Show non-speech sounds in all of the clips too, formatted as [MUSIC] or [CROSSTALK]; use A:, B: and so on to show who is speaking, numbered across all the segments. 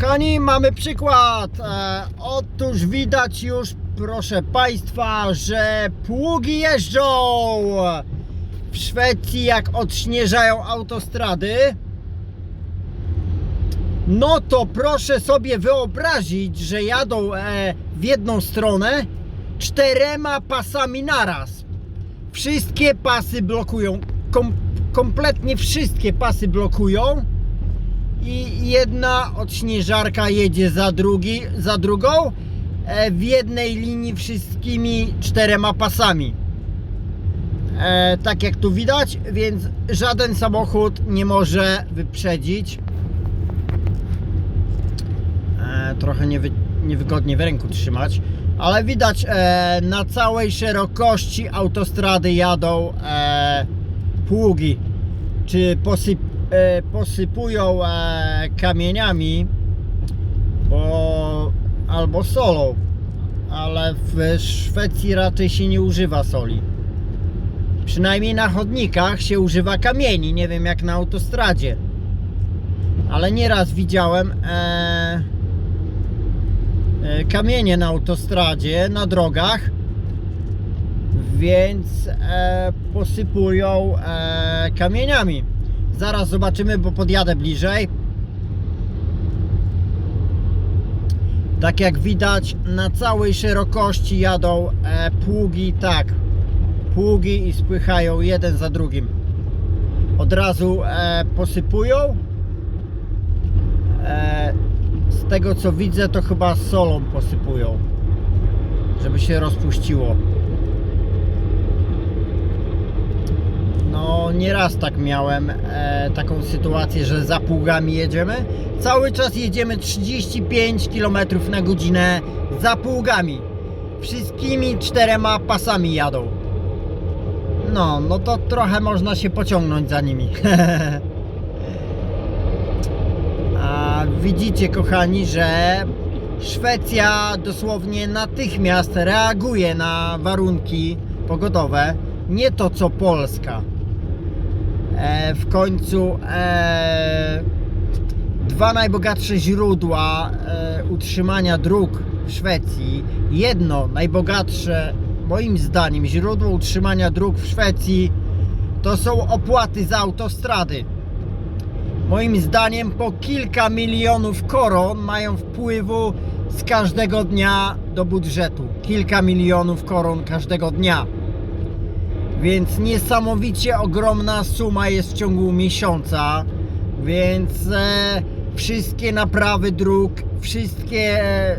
A: Kochani, mamy przykład. E, otóż widać już, proszę Państwa, że pługi jeżdżą w Szwecji, jak odśnieżają autostrady. No to proszę sobie wyobrazić, że jadą e, w jedną stronę czterema pasami naraz. Wszystkie pasy blokują. Kom, kompletnie wszystkie pasy blokują jedna odśnieżarka jedzie za, drugi, za drugą e, w jednej linii wszystkimi czterema pasami. E, tak jak tu widać, więc żaden samochód nie może wyprzedzić. E, trochę niewy, niewygodnie w ręku trzymać, ale widać e, na całej szerokości autostrady jadą e, pługi. Czy posyp, posypują e, kamieniami bo, albo solą, ale w Szwecji raczej się nie używa soli. Przynajmniej na chodnikach się używa kamieni, nie wiem jak na autostradzie. Ale nieraz widziałem e, e, kamienie na autostradzie, na drogach, więc e, posypują e, kamieniami. Zaraz zobaczymy, bo podjadę bliżej. Tak jak widać, na całej szerokości jadą e, pługi, tak, pługi i spychają jeden za drugim. Od razu e, posypują. E, z tego co widzę, to chyba solą posypują, żeby się rozpuściło. No, nieraz tak miałem e, taką sytuację, że za pługami jedziemy. Cały czas jedziemy 35 km na godzinę za pługami. Wszystkimi czterema pasami jadą. No, no to trochę można się pociągnąć za nimi. [LAUGHS] A widzicie, kochani, że Szwecja dosłownie natychmiast reaguje na warunki pogodowe. Nie to co Polska. E, w końcu e, dwa najbogatsze źródła e, utrzymania dróg w Szwecji. Jedno najbogatsze, moim zdaniem, źródło utrzymania dróg w Szwecji to są opłaty za autostrady. Moim zdaniem po kilka milionów koron mają wpływu z każdego dnia do budżetu. Kilka milionów koron każdego dnia. Więc niesamowicie ogromna suma jest w ciągu miesiąca. Więc e, wszystkie naprawy dróg, wszystkie e,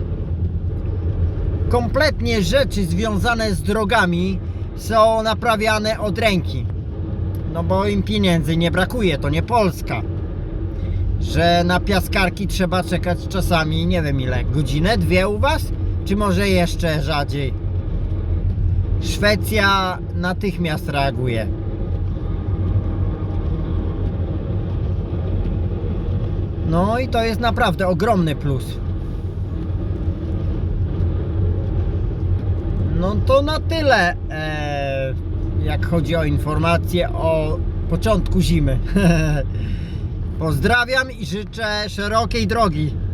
A: kompletnie rzeczy związane z drogami są naprawiane od ręki. No bo im pieniędzy nie brakuje, to nie Polska. Że na piaskarki trzeba czekać czasami, nie wiem ile, godzinę, dwie u Was? Czy może jeszcze rzadziej? Szwecja natychmiast reaguje. No i to jest naprawdę ogromny plus. No to na tyle, e, jak chodzi o informacje o początku zimy. [LAUGHS] Pozdrawiam i życzę szerokiej drogi.